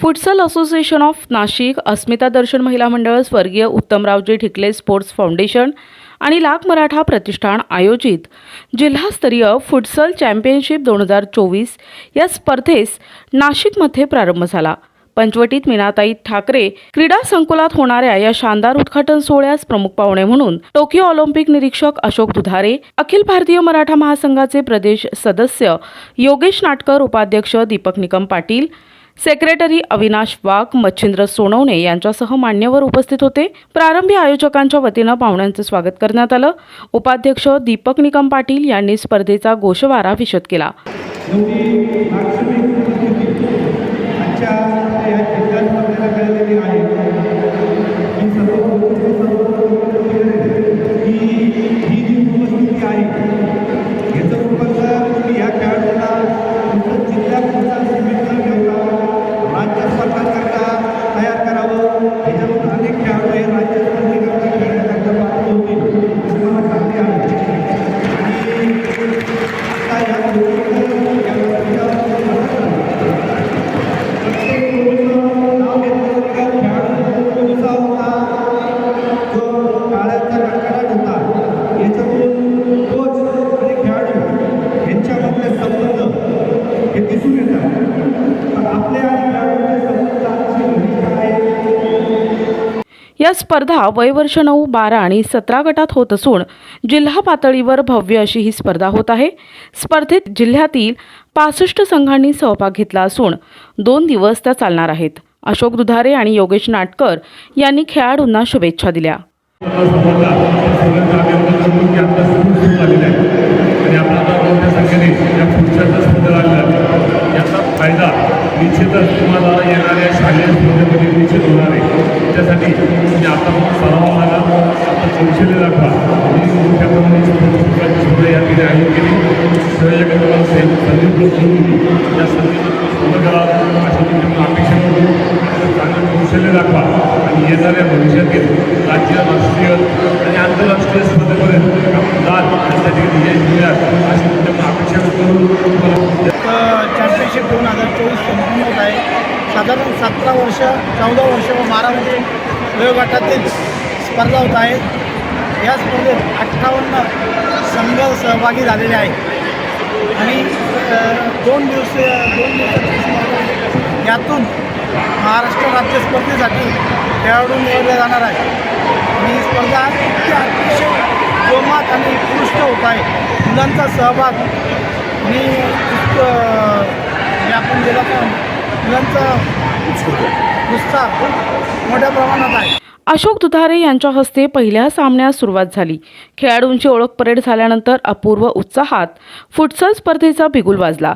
Futsal association of Nashik Asmita Darshan Mahila Mandal स्वर्गीय उत्तमरावजी Thikle sports foundation आणि लाख मराठा प्रतिष्ठान आयोजित जिल्हास्तरीय फुटसल चॅम्पियनशिप दोन हजार चोवीस या स्पर्धेस नाशिकमध्ये प्रारंभ झाला. पंचवटीत मीनाताई ठाकरे क्रीडा संकुलात होणाऱ्या या शानदार उद्घाटन सोहळ्यास प्रमुख पाहुणे म्हणून टोकियो ऑलिम्पिक निरीक्षक अशोक दुधारे अखिल भारतीय मराठा महासंघाचे प्रदेश सदस्य योगेश नाटकर उपाध्यक्ष दीपक निकम पाटील सेक्रेटरी अविनाश वाघ मच्छिंद्र सोनवणे यांच्यासह मान्यवर उपस्थित होते. प्रारंभी आयोजकांच्या वतीनं पाहुण्यांचं स्वागत करण्यात आलं. उपाध्यक्ष दीपक निकम पाटील यांनी स्पर्धेचा गोषवारा विशद केला. या स्पर्धा वयवर्ष नऊ बारा आणि सतरा गटात होत असून जिल्हा पातळीवर भव्य अशी ही स्पर्धा होत आहे. स्पर्धेत जिल्ह्यातील पासष्ट संघांनी सहभाग घेतला असून दोन दिवस त्या चालणार आहेत. अशोक दुधारे आणि योगेश नाटकर यांनी खेळाडूंना शुभेच्छा दिल्या. संबंध कौशल्य दाखवा आणि मोठ्या प्रमाणात सुद्धा या ठिकाणी आयोजित केली सहयोगी तुम्हाला संधी संधी उपलब्ध करून या संधीला पूर्ण करा अपेक्षा करतो चांगलं कौशल्य दाखवा आणि येणाऱ्या भविष्यातील राज्य राष्ट्रीय आणि आंतरराष्ट्रीय स्पर्धेपर्यंत आपण जाल. आणि त्या ठिकाणी यश मिळाल अशी तुमच्या अपेक्षा करून तुम्हाला चॅम्पियनशिप दोन हजार चोवीस संपन्न होत आहे. साधारण सतरा वर्ष चौदा वर्ष व बारामध्ये वयोगटातील स्पर्धा होत आहेत या स्पर्धेत अठ्ठावन्न संघ सहभागी झालेले आहेत. आणि दोन दिवसीय दोन दिवस यातून महाराष्ट्र राज्य स्पर्धेसाठी खेळाडू निवडले जाणार आहे आणि ही स्पर्धा इतकी अतिशय जोमात आणि उत्कृष्ट होत आहे. मुलांचा सहभाग आणि इतकं आपण गेला तर मुलांचा उत्साह खूप मोठ्या प्रमाणात आहे. अशोक दुधारे यांच्या हस्ते पहिल्या सामन्यास सुरुवात झाली. खेळाडूंची ओळख परेड झाल्यानंतर अपूर्व उत्साहात फुटसल स्पर्धेचा बिगुल वाजला.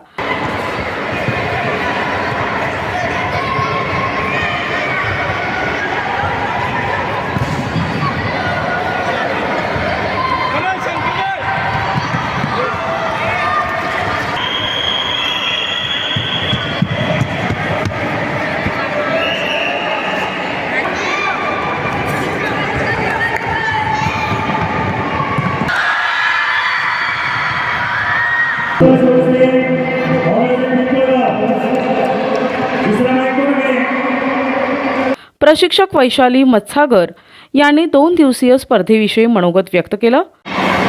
प्रशिक्षक वैशाली मत्सागर यांनी दोन दिवसीय स्पर्धेविषयी मनोगत व्यक्त केलं.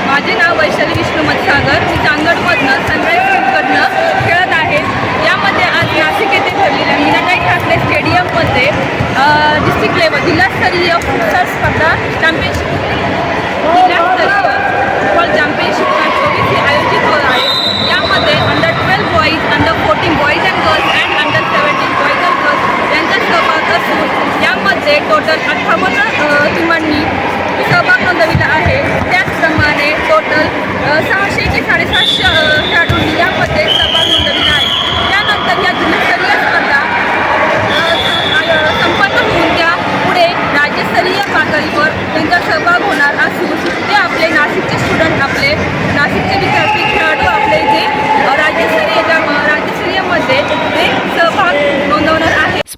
माझे नाव वैशाली विष्णू मत्सागर. मी चांगडमधनं सनराईज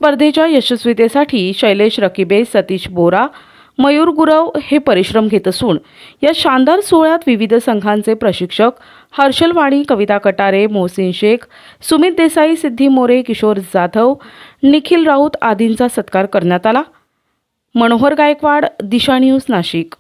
स्पर्धेच्या यशस्वीतेसाठी शैलेश रकिबे सतीश बोरा मयूर गुरव हे परिश्रम घेत असून या शानदार सोहळ्यात विविध संघांचे प्रशिक्षक हर्षल वाणी कविता कटारे मोहसिन शेख सुमित देसाई सिद्धी मोरे किशोर जाधव निखिल राऊत आदींचा सत्कार करण्यात आला. मनोहर गायकवाड दिशा न्यूज नाशिक.